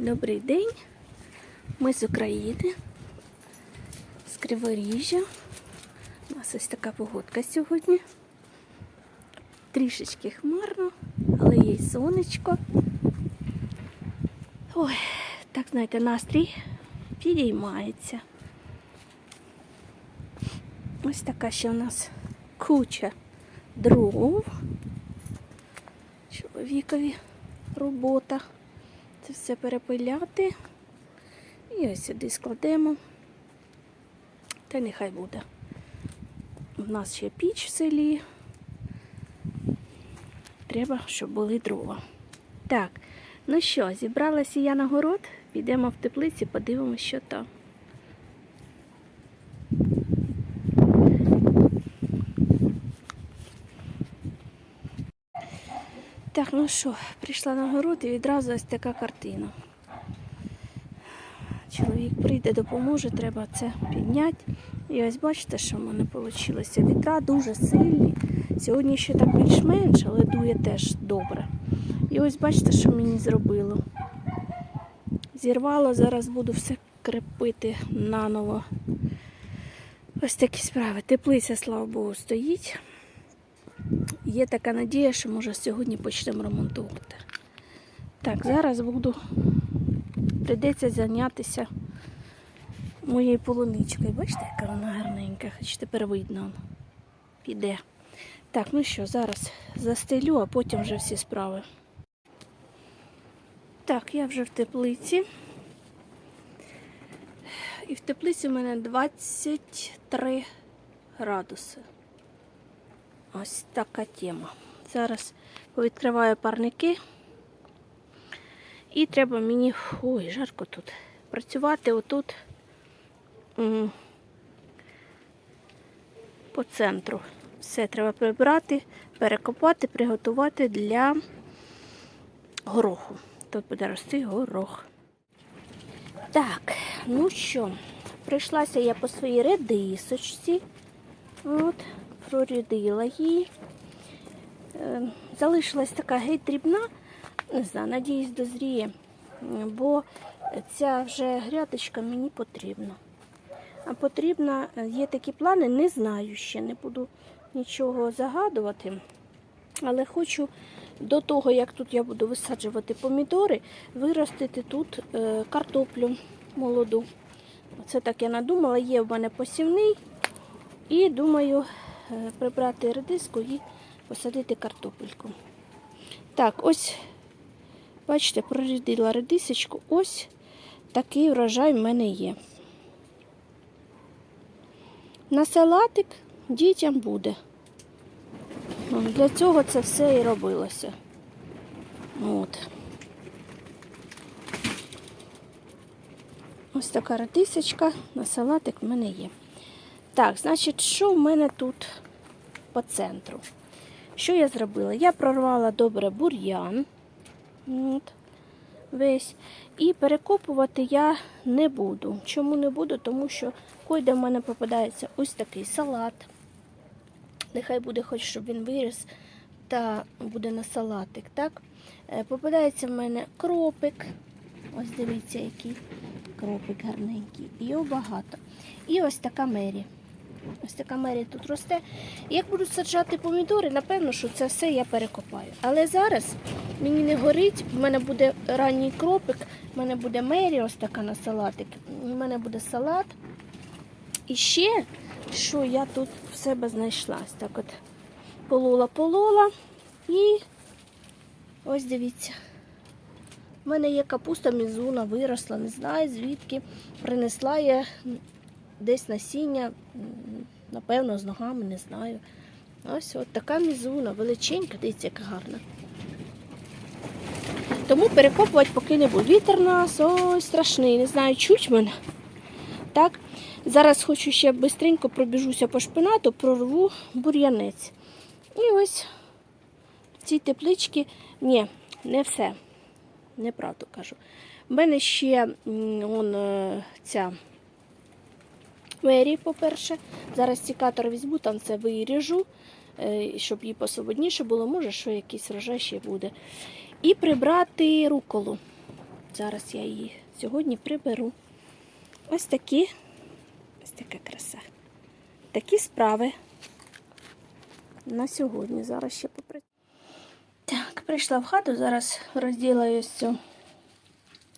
Добрий день. Ми з України, з Криворіжжя. У нас ось така погодка сьогодні. Трішечки хмарно, але є сонечко. Ой, так знаєте, настрій підіймається. Ось така ще у нас куча дров. Чоловікові робота. Це все перепиляти. І ось сюди складемо. Та нехай буде. У нас ще піч в селі. Треба, щоб були дрова. Так, ну що, зібралася я на город, підемо в теплиці, подивимося, що там. Так, ну що, прийшла на город і відразу ось така картина. Чоловік прийде, допоможе, треба це підняти. І ось бачите, що в мене вийшло. Вітра дуже сильні. Сьогодні ще так більш-менш, але дує теж добре. І ось бачите, що мені зробило. Зірвало, зараз буду все крепити наново. Ось такі справи. Теплиця, слава Богу, стоїть. Є така надія, що може сьогодні почнемо ремонтувати. Так, зараз буду прийдеться зайнятися моєю полуничкою. Бачите, яка вона гарненька, хоч тепер видно. Піде. Так, ну що, зараз застелю, а потім вже всі справи. Так, я вже в теплиці. І в теплиці у мене 23 градуси. Ось така тема. Зараз повідкриваю парники. І треба мені, ой, жарко тут, працювати отут по центру. Все треба прибрати, перекопати, приготувати для гороху. Тут буде рости горох. Так, ну що, прийшлася я по своїй редисочці. От, прорядила її. Е, Залишилась така геть дрібна, не знаю, надіюсь, дозріє, бо ця вже грядочка мені потрібна. А потрібна, є такі плани, не знаю ще, не буду нічого загадувати. Але хочу до того, як тут я буду висаджувати помідори, виростити тут е, картоплю молоду. Це так я надумала, є в мене посівний. І думаю е, прибрати редиску і посадити картопельку. Так, ось, бачите, прорядила редисочку. Ось такий врожай в мене є. На салатик дітям буде. Ну, Для цього це все і робилося. От. Ось така редисочка на салатик в мене є. Так, значить, що в мене тут по центру? Що я зробила? Я прорвала добре бур'ян. От, весь. І перекопувати я не буду. Чому не буду? Тому що койде в мене попадається ось такий салат. Нехай буде хоч, щоб він виріс та буде на салатик. так? Е, Попадається в мене кропик. Ось дивіться, який кропик гарненький. Його багато. І ось така мері. Ось така мері тут росте. Як буду саджати помідори, напевно, що це все я перекопаю. Але зараз мені не горить, в мене буде ранній кропик, в мене буде мері, ось така на салатик. У мене буде салат. І ще, що я тут в себе знайшла. Так от полола-полола. І ось дивіться. У мене є капуста мізуна, виросла, не знаю звідки. Принесла я десь насіння, напевно, з ногами, не знаю. Ось от така мізуна, величенька, дивіться, яка гарна. Тому перекопувати поки не буду. Вітер нас ой, страшний, не знаю, чуть мене. Так, зараз хочу ще швидко пробіжуся по шпинату, прорву бур'янець. І ось в цій тепличці, ні, не все. Неправду кажу. У мене ще он, е, ця мері, по-перше. Зараз цікатор візьму, там це виріжу, е, щоб їй посвободніше було, може, що якийсь врожай ще буде. І прибрати руколу. Зараз я її сьогодні приберу. Ось такі, ось така краса. Такі справи на сьогодні. Зараз ще попрацюю. Так, прийшла в хату, зараз розділаю цю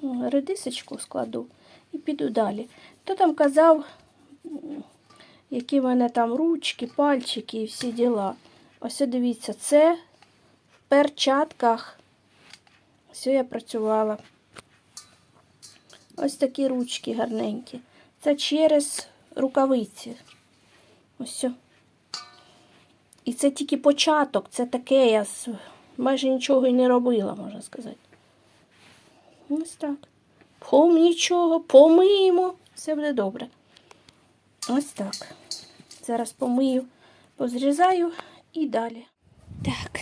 редисочку, складу і піду далі. Хто там казав, які в мене там ручки, пальчики і всі діла. Ось дивіться, це в перчатках. Все я працювала. Ось такі ручки гарненькі. Це через рукавиці. Ось. І це тільки початок, це таке, я майже нічого і не робила, можна сказати. Ось так. Пом нічого, помиємо, все буде добре. Ось так. Зараз помию, позрізаю і далі. Так.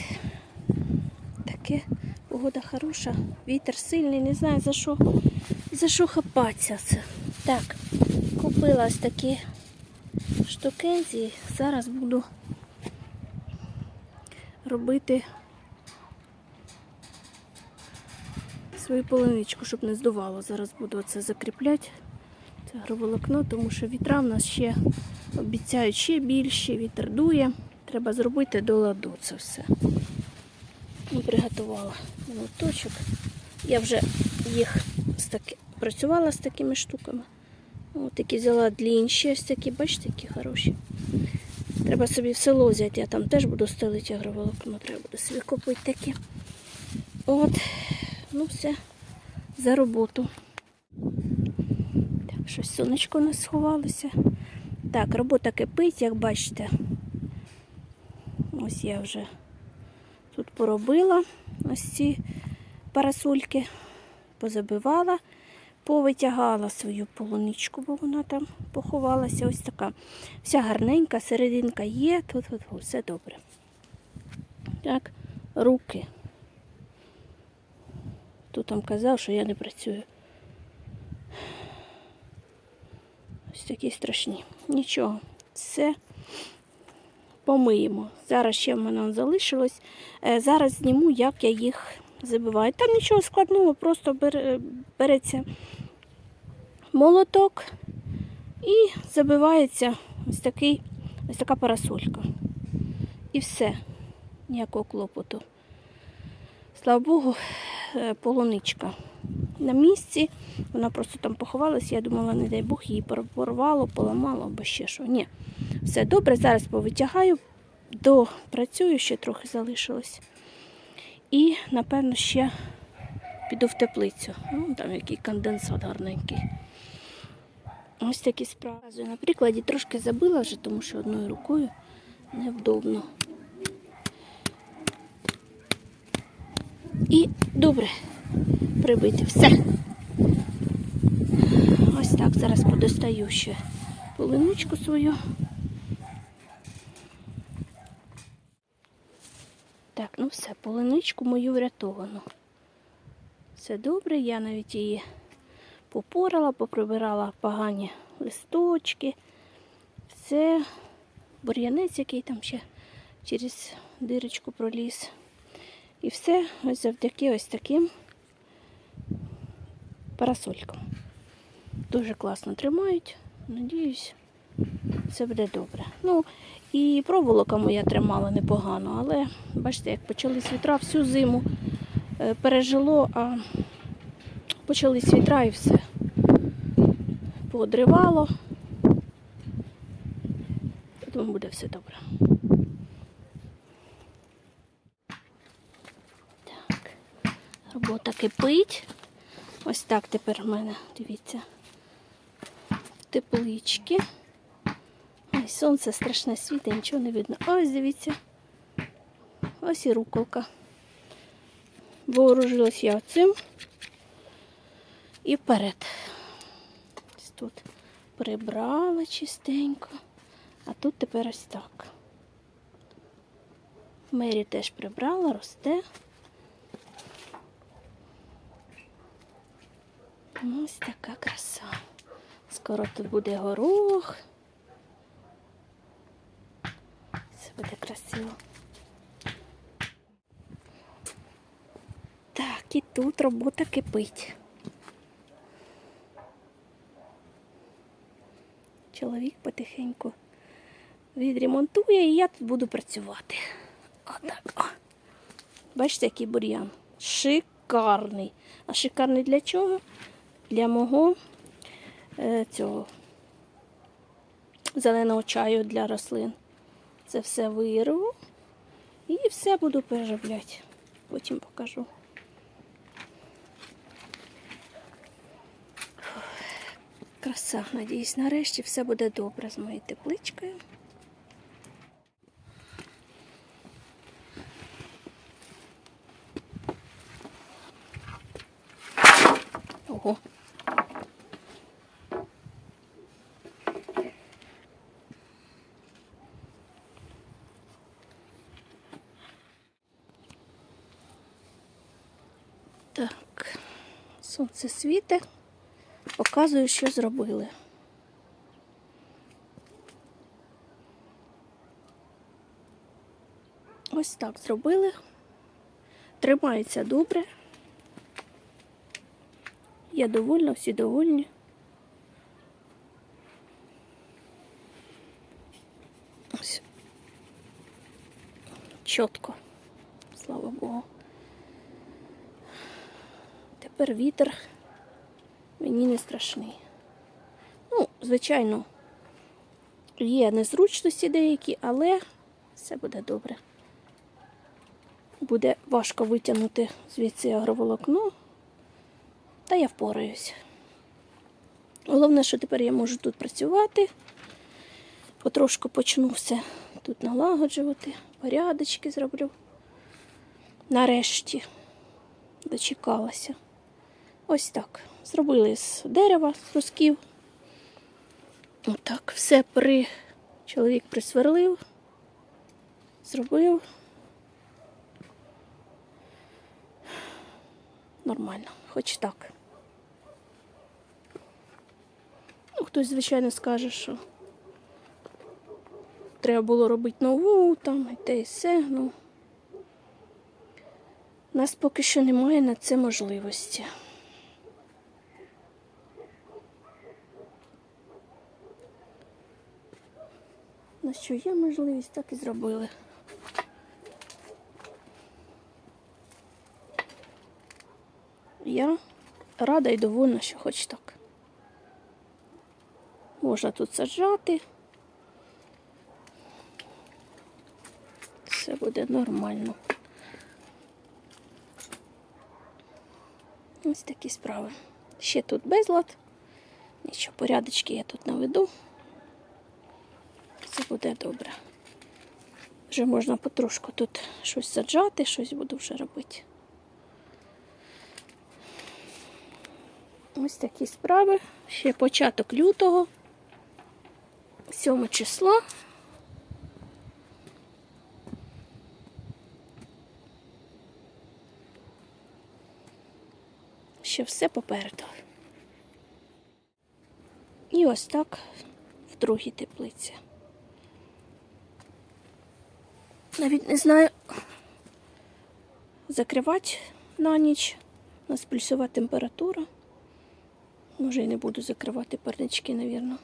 Таке погода хороша, вітер сильний, не знаю за що, за що хапатися це. Так, купила ось такі штукензії. Зараз буду робити свою полуничку, щоб не здувало. Зараз буду це закріпляти. Це агроволокно, тому що вітра в нас ще обіцяють ще більше, вітер дує. Треба зробити до ладу це все. І приготувала молоточок. Я вже їх таки... працювала з такими штуками. Ось такі взяла длінші, ось такі, бачите, які хороші. Треба собі в село взяти, я там теж буду стелити агроволокно, треба буде собі купити такі. От, ну все, за роботу. Щось сонечко у нас сховалося. Так, робота кипить, як бачите. Ось я вже тут поробила ось ці парасольки, позабивала, повитягала свою полуничку, бо вона там поховалася. Ось така. Вся гарненька, серединка є, тут, тут все добре. Так, руки. Тут там казав, що я не працюю. Ось такі страшні. Нічого, все помиємо. Зараз ще в мене залишилось. Е, Зараз зніму, як я їх забиваю. Там нічого складного, просто береться молоток і забивається ось, такий, ось така парасолька. І все, ніякого клопоту. Слава Богу, е, полуничка на місці. Вона просто там поховалася. Я думала, не дай Бог, її порвало, поламало або ще що. Ні. Все добре, зараз повитягаю, допрацюю, ще трохи залишилось. І, напевно, ще піду в теплицю. Ну, там який конденсат гарненький. Ось такі справи. На прикладі трошки забила вже, тому що одною рукою невдобно. І добре прибити все. Ось так, зараз подостаю ще полиничку свою. Так, ну все, полиничку мою врятовано. Все добре, я навіть її попорала, поприбирала погані листочки. Все, бур'янець, який там ще через дирочку проліз. І все ось завдяки ось таким парасолькам. Дуже класно тримають. Надіюсь, все буде добре. Ну, і проволоками я тримала непогано, але бачите, як почались вітра всю зиму е, пережило, а почались вітра і все. Поодривало. Тому буде все добре. Робота кипить. Ось так тепер в мене, дивіться, теплички. Ой, сонце страшне світе, нічого не видно. Ось дивіться. Ось і руколка. Вооружилась я цим і вперед. Ось тут прибрала чистенько, а тут тепер ось так. Мері теж прибрала, росте. Ось така краса. Скоро тут буде горох. Все буде красиво. Так, і тут робота кипить. Чоловік потихеньку відремонтує і я тут буду працювати. Отак. О. Бачите, який бур'ян? Шикарний. А шикарний для чого? Для мого е, цього зеленого чаю для рослин. Це все вирву і все буду переробляти. Потім покажу. Краса, надіюсь, нарешті все буде добре з моєю тепличкою. Ого. Так, сонце світить. Показую, що зробили. Ось так зробили. Тримається добре. Я довольна, всі довольні. Ось. Чітко. Слава Богу. Тепер вітер мені не страшний. Ну, звичайно, є незручності деякі, але все буде добре. Буде важко витягнути звідси агроволокно, та я впораюсь. Головне, що тепер я можу тут працювати. Потрошку почну все тут налагоджувати, порядочки зроблю. Нарешті дочекалася. Ось так. Зробили з дерева, з брусків. Отак, все при чоловік присверлив, зробив. Нормально, хоч так. Ну, хтось, звичайно, скаже, що треба було робити нову, там, і те і все. Ну, у нас поки що немає на це можливості. Що є можливість, так і зробили. Я рада і довольна, що хоч так. Можна тут саджати. Все буде нормально. Ось такі справи. Ще тут безлад. Нічого, порядочки я тут наведу. Все буде добре. Вже можна потрошку тут щось саджати, щось буду вже робити. Ось такі справи. Ще початок лютого, 7 число. Ще все попереду. І ось так в другій теплиці. Навіть не знаю, закривати на ніч. У нас плюсова температура. Може і не буду закривати парнички, мабуть.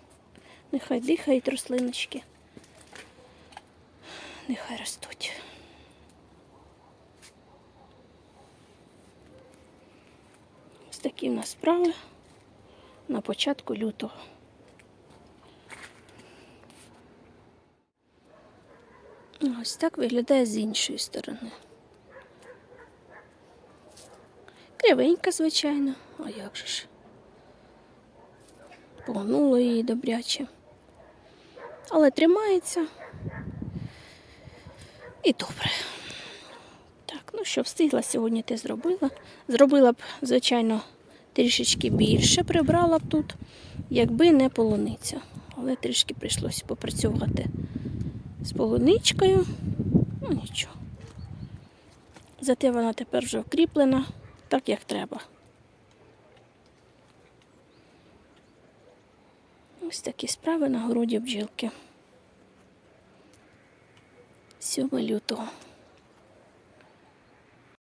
Нехай дихають рослиночки. Нехай ростуть. Ось такі в нас справи на початку лютого. Ось так виглядає з іншої сторони. Кривенька, звичайно, а як же ж? Погнуло її добряче. Але тримається. І добре. Так, ну що, встигла сьогодні ти зробила. Зробила б, звичайно, трішечки більше прибрала б тут, якби не полуниця. Але трішки прийшлося попрацювати з полуничкою. Ну нічого. Зате вона тепер вже вкріплена так, як треба. Ось такі справи на городі бджілки. 7 лютого.